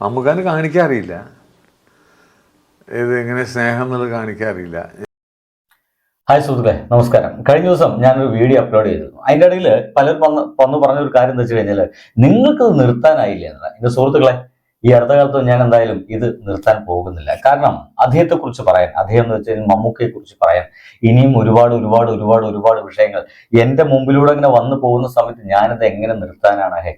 മമ്മൂക്കാന് കാണിക്കാറിയില്ല. ഇത് എങ്ങനെ സ്നേഹം എന്നുള്ളത് കാണിക്കാറില്ല ഹായ് സുഹൃത്തുക്കളെ നമസ്കാരം. കഴിഞ്ഞ ദിവസം ഞാനൊരു വീഡിയോ അപ്ലോഡ് ചെയ്തു അതിന്റെ ഇടയിൽ പലരും വന്ന് വന്ന് പറഞ്ഞ ഒരു കാര്യം എന്താ വെച്ച് കഴിഞ്ഞാൽ നിങ്ങൾക്കത് നിർത്താനായില്ല എന്നതാണ്. എന്റെ സുഹൃത്തുക്കളെ ഈ അടുത്ത കാലത്ത് ഞാൻ എന്തായാലും ഇത് നിർത്താൻ പോകുന്നില്ല. കാരണം അദ്ദേഹത്തെക്കുറിച്ച് പറയാൻ അദ്ദേഹം എന്ന് വെച്ചാൽ മമ്മൂക്കയെ കുറിച്ച് പറയാൻ ഇനിയും ഒരുപാട് ഒരുപാട് ഒരുപാട് ഒരുപാട് വിഷയങ്ങൾ എന്റെ മുമ്പിലൂടെ ഇങ്ങനെ വന്നു പോകുന്ന സമയത്ത് ഞാനത് എങ്ങനെ നിർത്താനാണ് ഹേ?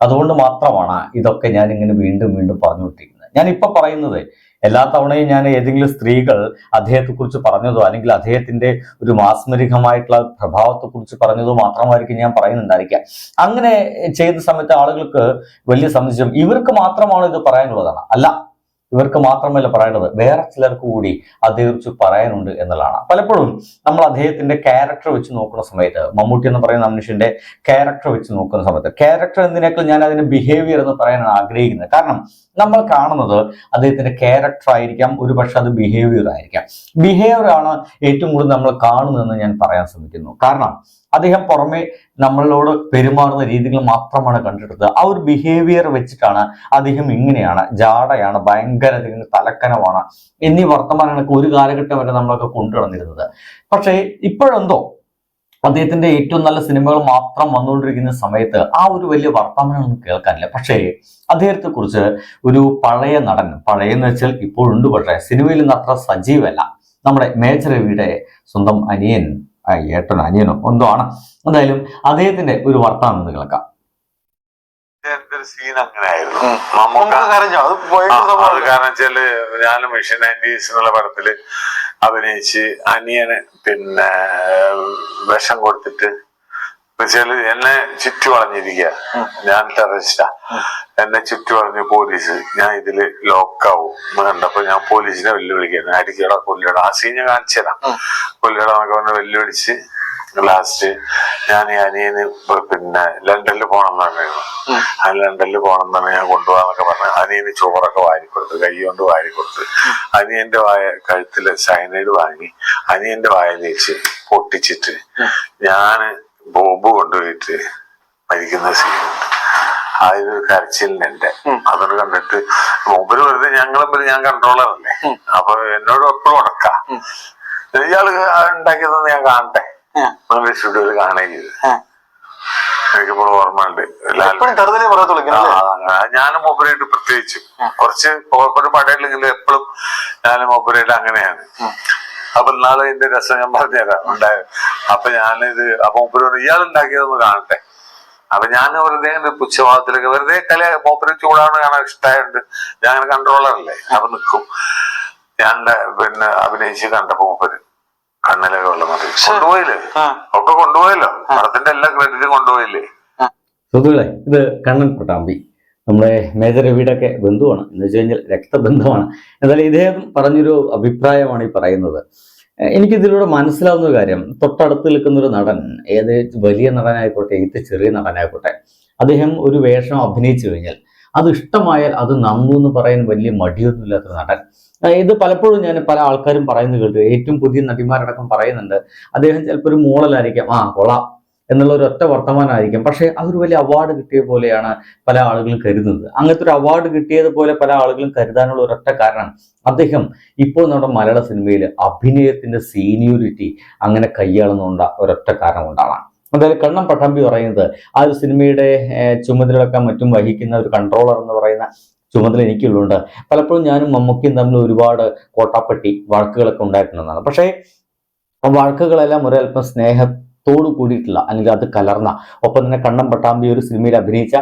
അതുകൊണ്ട് മാത്രമാണ് ഇതൊക്കെ ഞാൻ ഇങ്ങനെ വീണ്ടും വീണ്ടും പറഞ്ഞുകൊണ്ടിരിക്കുന്നത്. ഞാൻ ഇപ്പൊ പറയുന്നത് എല്ലാ തവണയും ഞാൻ ഏതെങ്കിലും സ്ത്രീകൾ അദ്ദേഹത്തെക്കുറിച്ച് പറഞ്ഞതോ അല്ലെങ്കിൽ അദ്ദേഹത്തിന്റെ ഒരു മാസ്മരികമായിട്ടുള്ള പ്രഭാവത്തെക്കുറിച്ച് പറഞ്ഞതോ മാത്രമായിരിക്കും ഞാൻ പറയുന്നുണ്ടായിരിക്കാം അങ്ങനെ ചെയ്ത സമയത്ത് ആളുകൾക്ക് വലിയ സംശയം. ഇവർക്ക് മാത്രമാണ് ഇത് പറയാനുള്ളതാണ്. അല്ല ഇവർക്ക് മാത്രമല്ല പറയേണ്ടത് വേറെ ചിലർക്ക് കൂടി അതേക്കുറിച്ച് പറയാനുണ്ട് എന്നുള്ളതാണ്. പലപ്പോഴും നമ്മൾ അദ്ദേഹത്തിന്റെ ക്യാരക്ടർ വെച്ച് നോക്കുന്ന സമയത്ത് മമ്മൂട്ടി എന്ന് പറയുന്ന മനുഷ്യന്റെ ക്യാരക്ടർ വെച്ച് നോക്കുന്ന സമയത്ത് ക്യാരക്ടർ എന്നതിനേക്കാൾ ഞാൻ അതിന്റെ ബിഹേവിയർ എന്ന് പറയാനാണ് ആഗ്രഹിക്കുന്നത്. കാരണം നമ്മൾ കാണുന്നത് അദ്ദേഹത്തിന്റെ ക്യാരക്ടർ ആയിരിക്കാം ഒരു പക്ഷെ അത് ബിഹേവിയർ ആയിരിക്കാം. ബിഹേവിയർ ആണ് ഏറ്റവും കൂടുതൽ നമ്മൾ കാണുന്നതെന്ന് ഞാൻ പറയാൻ ശ്രമിക്കുന്നു. കാരണം അദ്ദേഹം പുറമെ നമ്മളോട് പെരുമാറുന്ന രീതികൾ മാത്രമാണ് കണ്ടിട്ടുള്ളത്. ആ ഒരു ബിഹേവിയർ വെച്ചിട്ടാണ് അദ്ദേഹം ഇങ്ങനെയാണ് ജാടയാണ് ഭയങ്കര തലക്കനമാണ് എന്നീ വർത്തമാനങ്ങളൊക്കെ ഒരു കാലഘട്ടം വരെ നമ്മളൊക്കെ കൊണ്ടുനടന്നിരുന്നത് പക്ഷേ ഇപ്പോഴെന്തോ അദ്ദേഹത്തിന്റെ ഏറ്റവും നല്ല സിനിമകൾ മാത്രം വന്നുകൊണ്ടിരിക്കുന്ന സമയത്ത് ആ ഒരു വലിയ വർത്തമാനമൊന്നും കേൾക്കാനില്ല. പക്ഷേ അദ്ദേഹത്തെ കുറിച്ച് ഒരു പഴയ നടൻ പഴയ എന്ന് വെച്ചാൽ ഇപ്പോഴുണ്ട് പക്ഷേ സിനിമയിൽ നിന്ന് അത്ര സജീവല്ല നമ്മുടെ മേജർ രവിയുടെ സ്വന്തം അനിയൻ ഏട്ടനോ അനിയനോ എന്തോ ആണ്. എന്തായാലും അദ്ദേഹത്തിന്റെ ഒരു വർത്താനം ഒന്ന് കേൾക്കാം. സീൻ അങ്ങനെയായിരുന്നു. മമ്മൂക്ക അത്? കാരണം വെച്ചാൽ ഞാൻ മിഷൻ നയന്റീസ് എന്നുള്ള പടത്തിൽ അഭിനയിച്ച് അനിയന് പിന്നെ വിഷം കൊടുത്തിട്ട് വെച്ചാൽ എന്നെ ചുറ്റു വളഞ്ഞിരിക്കുക. ഞാൻ ടെററിസ്റ്റാ. എന്നെ ചുറ്റു വളഞ്ഞ് പോലീസ്. ഞാൻ ഇതിൽ ലോക്കാവും. എന്ന് കണ്ടപ്പോ ഞാൻ പോലീസിനെ വെല്ലുവിളിക്കുന്നു. അടിക്കട കൊല്ലട ആ സീൻ ഞാൻ കാണിച്ചുതരാം ഉം. കൊല്ലട എന്നൊക്കെ പറഞ്ഞ് വെല്ലുവിളിച്ച് ലാസ്റ്റ് ഞാൻ ഈ അനിയന് പിന്നെ ലണ്ടനിൽ പോകണം എന്ന് പറഞ്ഞിരുന്നു. ഉം. ആ ലണ്ടനിൽ പോകണം എന്നാണ് ഞാൻ കൊണ്ടുപോകാന്നൊക്കെ പറഞ്ഞ് അനിയന് ചോറൊക്കെ വാരി കൊടുത്തു കൈ കൊണ്ട് വാരി കൊടുത്ത് അനിയന്റെ വായ കഴുത്തിൽ സൈനൈഡ് വാങ്ങി അനിയന്റെ വായ തേച്ച് പൊട്ടിച്ചിട്ട് ഞാൻ ബോംബ് കൊണ്ടുപോയിട്ട് മരിക്കുന്ന സീനുണ്ട് ആ ഒരു കരച്ചിലിനെന്റെ ഉം. അതൊന്ന് കണ്ടിട്ട് മൂപ്പര് വെറുതെ ഞങ്ങളും ഞാൻ കൺട്രോളറല്ലേ. അപ്പൊ എന്നോട് എപ്പോഴും ഉടക്കാം. ഇയാൾ ഉണ്ടാക്കിയതെന്ന് ഞാൻ കാണട്ടെ. നമ്മുടെ സ്റ്റുഡിയോയിൽ കാണുകയും ചെയ്തു ആ. എനിക്കിപ്പോഴും ഓർമ്മയുണ്ട് ഞാനും മൂപ്പരായിട്ട് പ്രത്യേകിച്ചും കുറച്ച് ഒരു പടയിലെങ്കിലും എപ്പോഴും ഞാനും മൂപ്പരായിട്ട് അങ്ങനെയാണ്. അപ്പൊ നാളെ ഇതിന്റെ രസം ഞാൻ പറഞ്ഞുതരാം. ഉണ്ടായത് അപ്പൊ ഞാനിത് അപ്പൊ മൂപ്പര് പറഞ്ഞു ഇയാൾ ഉണ്ടാക്കിയതൊന്ന് കാണട്ടെ. അപ്പൊ ഞാൻ വെറുതെ പുച്ഛഭാവത്തിലൊക്കെ വെറുതെ കല മൂപ്പര് ചൂടാണ് കാണാൻ ഇഷ്ടമായുണ്ട് ഞാൻ അങ്ങനെ കൺട്രോളറല്ലേ അപ്പൊ നിൽക്കും ഞാൻ പിന്നെ അഭിനയിച്ച് കണ്ടപ്പോ മൂപ്പര് കണ്ണിലൊക്കെ ഉള്ള മതി കൊണ്ടുപോയില്ലേ? ഒക്കെ കൊണ്ടുപോയല്ലോ. പടത്തിന്റെ എല്ലാ ക്രെഡിറ്റും കൊണ്ടുപോയില്ലേ? സുഹൃത്തുക്കളെ ഇത് കണ്ണൻ പട്ടാമ്പി നമ്മുടെ മേജർ വീടൊക്കെ ബന്ധുവാണ്. എന്ന് വെച്ച് കഴിഞ്ഞാൽ രക്തബന്ധമാണ്. എന്നാലും ഇദ്ദേഹം പറഞ്ഞൊരു അഭിപ്രായമാണ് ഈ പറയുന്നത്. എനിക്കിതിലൂടെ മനസ്സിലാവുന്ന ഒരു കാര്യം. തൊട്ടടുത്ത് നിൽക്കുന്ന ഒരു നടൻ ഏത് വലിയ നടനായിക്കോട്ടെ ഏത് ചെറിയ നടനായിക്കോട്ടെ അദ്ദേഹം ഒരു വേഷം അഭിനയിച്ചു കഴിഞ്ഞാൽ അത് ഇഷ്ടമായാൽ അത് നന്നു എന്ന് പറയാൻ വലിയ മടിയൊന്നുമില്ലാത്ത നടൻ. ഇത് പലപ്പോഴും ഞാൻ പല ആൾക്കാരും പറയുന്നത് കേട്ടു. ഏറ്റവും പുതിയ നടിമാരടക്കം പറയുന്നുണ്ട്. അദ്ദേഹം ചിലപ്പോൾ ഒരു മോളലായിരിക്കാം ആ കൊള്ളാം. എന്നുള്ള ഒരു ഒറ്റ വർത്തമാനമായിരിക്കും. പക്ഷേ അതൊരു വലിയ അവാർഡ് കിട്ടിയ പോലെയാണ് പല ആളുകളും കരുതുന്നത്. അങ്ങനത്തെ ഒരു അവാർഡ് കിട്ടിയതുപോലെ പല ആളുകളും കരുതാനുള്ള ഒരൊറ്റ കാരണം അദ്ദേഹം ഇപ്പോൾ നമ്മുടെ മലയാള സിനിമയിൽ അഭിനയത്തിന്റെ സീനിയോറിറ്റി അങ്ങനെ കൈയാളുന്നുണ്ട ഒരൊറ്റ കാരണം കൊണ്ടാണ് എന്തായാലും കണ്ണം പട്ടാമ്പി പറയുന്നത് ആ ഒരു സിനിമയുടെ ചുമതലകളൊക്കെ മറ്റും വഹിക്കുന്ന ഒരു കൺട്രോളർ എന്ന് പറയുന്ന ചുമതല എനിക്കുള്ളതുകൊണ്ട് പലപ്പോഴും ഞാനും മമ്മൂക്കിയും തമ്മിൽ ഒരുപാട് കോട്ടാപ്പട്ടി വഴക്കുകളൊക്കെ ഉണ്ടായിട്ടുണ്ടെന്നാണ്. പക്ഷേ വഴക്കുകളെല്ലാം ഒരൽപ്പം ഒരല്പം സ്നേഹത്തോട് കൂടിയിട്ടുള്ള അല്ലെങ്കിൽ അത് കലർന്ന. ഒപ്പം തന്നെ കണ്ണം പട്ടാമ്പി ഒരു സിനിമയിൽ അഭിനയിച്ച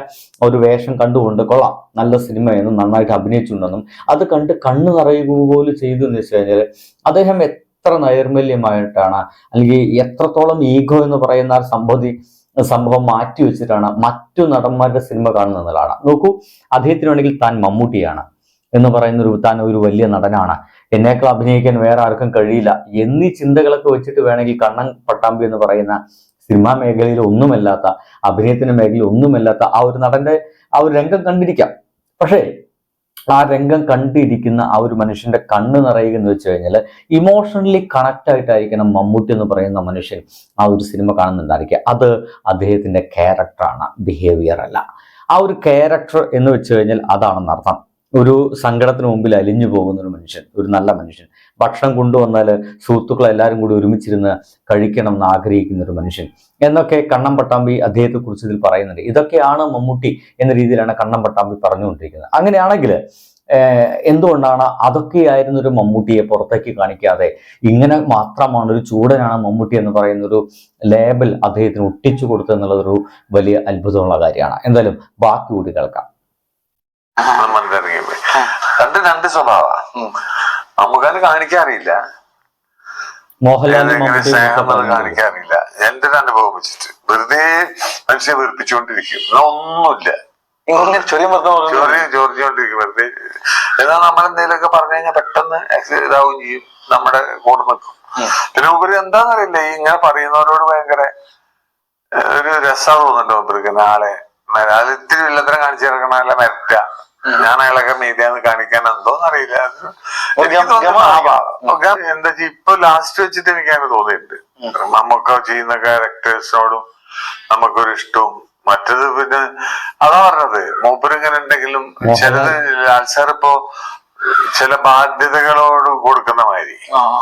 ഒരു വേഷം കണ്ടുകൊണ്ട് കൊള്ളാം. നല്ല സിനിമയെന്നും നന്നായിട്ട് അഭിനയിച്ചിട്ടുണ്ടെന്നും അത് കണ്ട് കണ്ണു നിറയുക പോലും ചെയ്തു എന്ന് വെച്ച് കഴിഞ്ഞാൽ അദ്ദേഹം എത്ര നൈർമല്യമായിട്ടാണ് അല്ലെങ്കിൽ എത്രത്തോളം ഈഗോ എന്ന് പറയുന്ന ആ സംഭവം മാറ്റി വെച്ചിട്ടാണ് മറ്റു നടന്മാരുടെ സിനിമ കാണുന്നതാണ് നോക്കൂ അദ്ദേഹത്തിനാണെങ്കിൽ താൻ മമ്മൂട്ടിയാണ്. എന്ന് പറയുന്ന ഒരു താൻ ഒരു വലിയ നടനാണ്. എന്നേക്കാൾ അഭിനയിക്കാൻ വേറെ ആർക്കും കഴിയില്ല. എന്നീ ചിന്തകളൊക്കെ വെച്ചിട്ട് വേണമെങ്കിൽ കണ്ണൻ പട്ടാമ്പി എന്ന് പറയുന്ന സിനിമാ മേഖലയിൽ ഒന്നുമല്ലാത്ത അഭിനയത്തിന്റെ മേഖലയിൽ ഒന്നുമല്ലാത്ത ആ ഒരു നടന്റെ ആ ഒരു രംഗം കണ്ടിരിക്കാം. പക്ഷേ ആ രംഗം കണ്ടിരിക്കുന്ന ആ ഒരു മനുഷ്യന്റെ കണ്ണ് നിറയുക എന്ന് വെച്ച് കഴിഞ്ഞാൽ ഇമോഷണലി കണക്ട് ആയിട്ടായിരിക്കണം മമ്മൂട്ടി എന്ന് പറയുന്ന മനുഷ്യൻ ആ ഒരു സിനിമ കാണുന്നുണ്ടായിരിക്കുക. അത് അദ്ദേഹത്തിന്റെ ക്യാരക്ടറാണ് ബിഹേവിയർ അല്ല. ആ ഒരു ക്യാരക്ടർ എന്ന് വെച്ച് കഴിഞ്ഞാൽ അതാണെന്ന് അർത്ഥം ഒരു സങ്കടത്തിന് മുമ്പിൽ അലിഞ്ഞു പോകുന്ന ഒരു മനുഷ്യൻ ഒരു നല്ല മനുഷ്യൻ. ഭക്ഷണം കൊണ്ടുവന്നാൽ സുഹൃത്തുക്കൾ എല്ലാവരും കൂടി ഒരുമിച്ചിരുന്ന് കഴിക്കണം എന്ന് ആഗ്രഹിക്കുന്ന ഒരു മനുഷ്യൻ. എന്നൊക്കെ കണ്ണം പട്ടാമ്പി അദ്ദേഹത്തെ കുറിച്ച് ഇതിൽ പറയുന്നുണ്ട്. ഇതൊക്കെയാണ് മമ്മൂട്ടി എന്ന രീതിയിലാണ് കണ്ണം പട്ടാമ്പി പറഞ്ഞുകൊണ്ടിരിക്കുന്നത്. അങ്ങനെയാണെങ്കിൽ എന്തുകൊണ്ടാണ് അതൊക്കെയായിരുന്ന ഒരു മമ്മൂട്ടിയെ പുറത്തേക്ക് കാണിക്കാതെ ഇങ്ങനെ മാത്രമാണ് ഒരു ചൂടനാണ് മമ്മൂട്ടി എന്ന് പറയുന്ന ഒരു ലേബൽ അദ്ദേഹത്തിന് ഒട്ടിച്ചു കൊടുത്തെന്നുള്ളതൊരു വലിയ അത്ഭുതമുള്ള കാര്യമാണ്. എന്തായാലും ബാക്കി കൂടി കേൾക്കാം. മനസ്സിലിറങ്ങിയപ്പോ രണ്ട് രണ്ട് സ്വഭാവ. നമുക്കത് കാണിക്കാറില്ല മോഹൻലാലിനും സ്നേഹം. കാണിക്കാറില്ല എന്റെ ഒരു അനുഭവം വെച്ചിട്ട്. വെറുതെ മനുഷ്യനെ വെറുപ്പിച്ചുകൊണ്ടിരിക്കും. എന്നാ ഒന്നുമില്ല. ജോർജിക്കൊണ്ടിരിക്കും വെറുതെ എന്നാ നമ്മൾ എന്തെങ്കിലുമൊക്കെ പറഞ്ഞു കഴിഞ്ഞാൽ പെട്ടെന്ന് ഇതാവുകയും ഇതാവും ചെയ്യും. നമ്മുടെ കൂടെ നിൽക്കും. പിന്നെ ഉപരി എന്താന്നറിയില്ല ഈ ഇങ്ങനെ പറയുന്നവരോട് ഭയങ്കര ഒരു രസം തോന്നുന്നുണ്ട് ഇവർക്ക് നാളെ. അത് ഇത്തിരി വില്ലത്തരം കാണിച്ചു മെറ്റ ഞാൻ അയാളൊക്കെ മീഡിയാന്ന് കാണിക്കാൻ എന്തോന്നറിയില്ല അറിയില്ല. എന്താ ഇപ്പൊ ലാസ്റ്റ് വെച്ചിട്ട് എനിക്ക് അങ്ങനെ തോന്നിയിട്ടുണ്ട്. നമുക്ക് ചെയ്യുന്ന ക്യാരക്ടേഴ്സിനോടും നമുക്കൊരു ഇഷ്ടവും. മറ്റത് പിന്നെ അതാ പറഞ്ഞത്. മൂപ്പരിങ്ങനെ ഉണ്ടെങ്കിലും ചിലത് ആൾസാർ ഇപ്പോ ചില ബാധ്യതകളോട് കൊടുക്കുന്ന മാതിരി.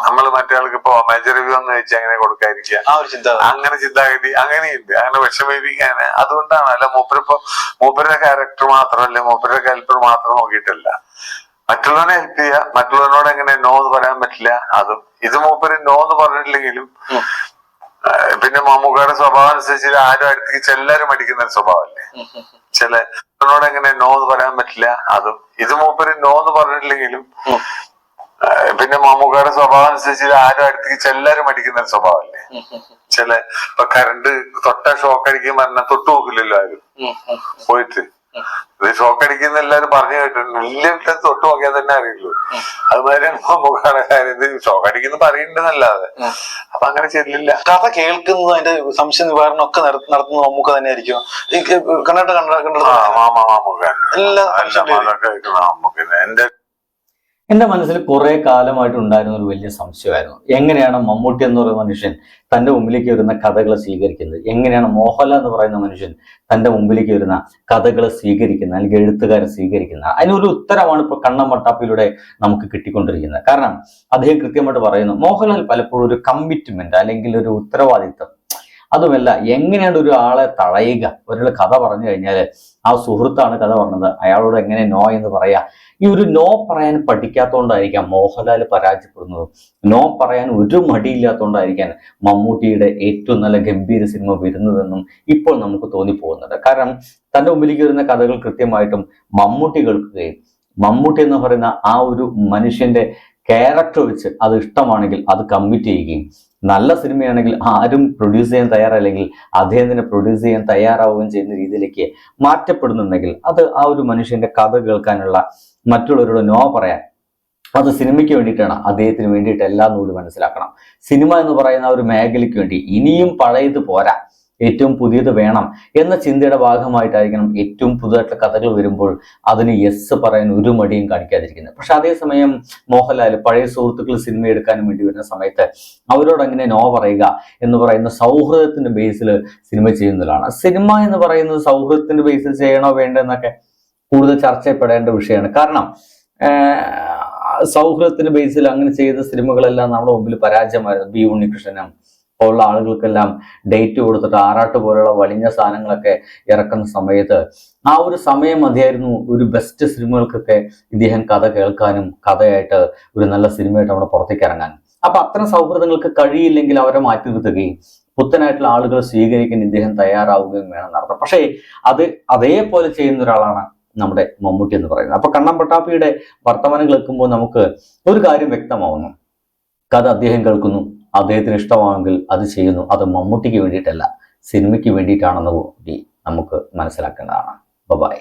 നമ്മൾ മറ്റേ ആൾക്ക് ഇപ്പൊ മേജർ റിവ്യൂ എന്ന് വെച്ചാൽ അങ്ങനെ കൊടുക്കാതിരിക്കുക. അങ്ങനെ ചിന്താഗതി അങ്ങനെയുണ്ട് അങ്ങനെ വിഷമിപ്പിക്കാന്. അതുകൊണ്ടാണ് അല്ല മൂപ്പരിപ്പോ മൂപ്പരുടെ ക്യാരക്ടർ മാത്രമല്ല മൂപ്പരുടെ ഹെൽപ്പർ മാത്രം നോക്കിയിട്ടല്ല. മറ്റുള്ളവനെ ഹെൽപ്പ് ചെയ്യുക മറ്റുള്ളവനോട് എങ്ങനെ നോ എന്ന് പറയാൻ പറ്റില്ല അതും ഇത് മൂപ്പര് നോ എന്ന് പറഞ്ഞിട്ടില്ലെങ്കിലും പിന്നെ മമ്മൂക്കയുടെ സ്വഭാവം അനുസരിച്ച് ആരും അടുത്തേക്ക് ചെല്ലാരും അടിക്കുന്ന ഒരു സ്വഭാവമല്ലേ? ചില മറ്റുള്ളവനോട് എങ്ങനെ നോ എന്ന് പറയാൻ പറ്റില്ല. അതും ഇത് മൂപ്പര് നോ എന്ന് പറഞ്ഞിട്ടില്ലെങ്കിലും പിന്നെ മാമൂക്കാരുടെ സ്വഭാവം അനുസരിച്ച് ആരും അടുത്തേക്ക് ചെല്ലാരും അടിക്കുന്ന ഒരു സ്വഭാവമല്ലേ? ചില ഇപ്പൊ കറണ്ട് തൊട്ട ഷോക്ക് അടിക്കുമ്പോ തൊട്ടു നോക്കില്ലല്ലോ ആരും. പോയിട്ട്. ഇത് ഷോക്ക് അടിക്കുന്ന എല്ലാരും പറഞ്ഞു കേട്ടിട്ടുണ്ട്. വലിയ വീട്ടിൽ തൊട്ട് നോക്കിയാൽ തന്നെ അറിയുള്ളൂ. അതുമാതിരിയാണ് മമ്മൂക്കാടെ കാര്യം ഇത് ഷോക്ക് അടിക്കുന്ന പറയുന്നുണ്ടെന്നല്ലാതെ. അപ്പൊ അങ്ങനെ ചെല്ലില്ല കഥ കേൾക്കുന്നത് അതിന്റെ സംശയ നിവാരണം ഒക്കെ നട- നടത്തുന്നത് നമുക്ക് തന്നെ ആയിരിക്കും കണ്ടിട്ട് കണ്ടിട്ട് എല്ലാം എന്റെ എന്റെ മനസ്സിൽ കുറെ കാലമായിട്ട് ഉണ്ടായിരുന്ന ഒരു വലിയ സംശയമായിരുന്നു. എങ്ങനെയാണ് മമ്മൂട്ടി എന്ന് പറയുന്ന മനുഷ്യൻ തന്റെ മുമ്പിലേക്ക് വരുന്ന കഥകൾ സ്വീകരിക്കുന്നത്? എങ്ങനെയാണ് മോഹൻലാൽ എന്ന് പറയുന്ന മനുഷ്യൻ തന്റെ മുമ്പിലേക്ക് വരുന്ന കഥകൾ സ്വീകരിക്കുന്ന അല്ലെങ്കിൽ എഴുത്തുകാരെ സ്വീകരിക്കുന്ന? അതിനൊരു ഉത്തരമാണ് ഇപ്പോൾ കണ്ണം മട്ടാപ്പിലൂടെ നമുക്ക് കിട്ടിക്കൊണ്ടിരിക്കുന്നത്. കാരണം അദ്ദേഹം കൃത്യമായിട്ട് പറയുന്നു മോഹൻലാൽ പലപ്പോഴും ഒരു കമ്മിറ്റ്മെന്റ് അല്ലെങ്കിൽ ഒരു ഉത്തരവാദിത്തം അതുമല്ല എങ്ങനെയാണ് ഒരാളെ ആളെ തഴയുക ഒരാൾ കഥ പറഞ്ഞു കഴിഞ്ഞാൽ ആ സുഹൃത്താണ് കഥ പറഞ്ഞത്. അയാളോട് എങ്ങനെ നോ എന്ന് പറയാ. ഈ ഒരു നോ പറയാൻ പഠിക്കാത്തതുകൊണ്ടായിരിക്കാം മോഹൻലാൽ പരാജയപ്പെടുന്നത്. നോ പറയാൻ ഒരു മടിയില്ലാത്തതുകൊണ്ടായിരിക്കാം മമ്മൂട്ടിയുടെ ഏറ്റവും നല്ല ഗംഭീര സിനിമ വരുന്നതെന്നും ഇപ്പോൾ നമുക്ക് തോന്നിപ്പോകുന്നുണ്ട്. കാരണം തന്റെ മുമ്പിലേക്ക് വരുന്ന കഥകൾ കൃത്യമായിട്ടും മമ്മൂട്ടി കേൾക്കുകയും മമ്മൂട്ടി എന്ന് പറയുന്ന ആ ഒരു മനുഷ്യന്റെ ക്യാരക്ടർ വെച്ച് അത് ഇഷ്ടമാണെങ്കിൽ അത് കമ്മിറ്റ് ചെയ്യുകയും. നല്ല സിനിമയാണെങ്കിൽ ആരും പ്രൊഡ്യൂസ് ചെയ്യാൻ തയ്യാറല്ലെങ്കിൽ അദ്ദേഹം തന്നെ പ്രൊഡ്യൂസ് ചെയ്യാൻ തയ്യാറാവുകയും ചെയ്യുന്ന രീതിയിലേക്ക് മാറ്റപ്പെടുന്നുണ്ടെങ്കിൽ അത് ആ ഒരു മനുഷ്യന്റെ കഥ കേൾക്കാനുള്ള മറ്റുള്ളവരോട് നോ പറയാൻ അത് സിനിമയ്ക്ക് വേണ്ടിയിട്ടാണ്. അദ്ദേഹത്തിന് വേണ്ടിയിട്ട് എല്ലാം കൂടി മനസ്സിലാക്കണം. സിനിമ എന്ന് പറയുന്ന ഒരു മേഖലയ്ക്ക് വേണ്ടി ഇനിയും പഴയത് പോരാ. ഏറ്റവും പുതിയത് വേണം എന്ന ചിന്തയുടെ ഭാഗമായിട്ടായിരിക്കണം ഏറ്റവും പുതുതായിട്ടുള്ള കഥകൾ വരുമ്പോൾ അതിന് യെസ് പറയാൻ ഒരു മടിയും കാണിക്കാതിരിക്കുന്നത്. പക്ഷെ അതേസമയം മോഹൻലാൽ പഴയ സുഹൃത്തുക്കൾ സിനിമ എടുക്കാനും വേണ്ടി വരുന്ന സമയത്ത് അവരോട് അങ്ങനെ നോ പറയുക എന്ന് പറയുന്ന സൗഹൃദത്തിന്റെ ബേസിൽ സിനിമ ചെയ്യുന്നതാണ്. സിനിമ എന്ന് പറയുന്നത് സൗഹൃദത്തിന്റെ ബേസിൽ ചെയ്യണോ വേണ്ട എന്നൊക്കെ കൂടുതൽ ചർച്ചപ്പെടേണ്ട വിഷയമാണ്. കാരണം സൗഹൃദത്തിന്റെ ബേസിൽ അങ്ങനെ ചെയ്ത സിനിമകളെല്ലാം നമ്മുടെ മുമ്പിൽ പരാജയമായിരുന്നു. ബി ഉണ്ണികൃഷ്ണനും ഉള്ള ആളുകൾക്കെല്ലാം ഡേറ്റ് കൊടുത്തിട്ട് ആറാട്ട് പോലുള്ള വലിഞ്ഞ സാധനങ്ങളൊക്കെ ഇറക്കുന്ന സമയത്ത് ആ ഒരു സമയം മതിയായിരുന്നു ഒരു ബെസ്റ്റ് സിനിമകൾക്കൊക്കെ ഇദ്ദേഹം കഥ കേൾക്കാനും കഥയായിട്ട് ഒരു നല്ല സിനിമയായിട്ട് അവിടെ പുറത്തേക്ക് ഇറങ്ങാനും അപ്പൊ അത്തരം സൗഹൃദങ്ങൾക്ക് കഴിയില്ലെങ്കിൽ അവരെ മാറ്റി നിർത്തുകയും പുത്തനായിട്ടുള്ള ആളുകൾ സ്വീകരിക്കാൻ ഇദ്ദേഹം തയ്യാറാവുകയും വേണം നടത്താം പക്ഷേ അത് അതേപോലെ ചെയ്യുന്ന ഒരാളാണ് നമ്മുടെ മമ്മൂട്ടി എന്ന് പറയുന്നത്. അപ്പൊ കണ്ണം പട്ടാപ്പിയുടെ വർത്തമാനം കേൾക്കുമ്പോൾ നമുക്ക് ഒരു കാര്യം വ്യക്തമാവുന്നു. കഥ അദ്ദേഹം കേൾക്കുന്നു. അദ്ദേഹത്തിന് ഇഷ്ടമാണെങ്കിൽ അത് ചെയ്യുന്നു. അത് മമ്മൂട്ടിക്ക് വേണ്ടിയിട്ടല്ല സിനിമയ്ക്ക് വേണ്ടിയിട്ടാണെന്ന് കൂടി നമുക്ക് മനസ്സിലാക്കേണ്ടതാണ്. ബൈ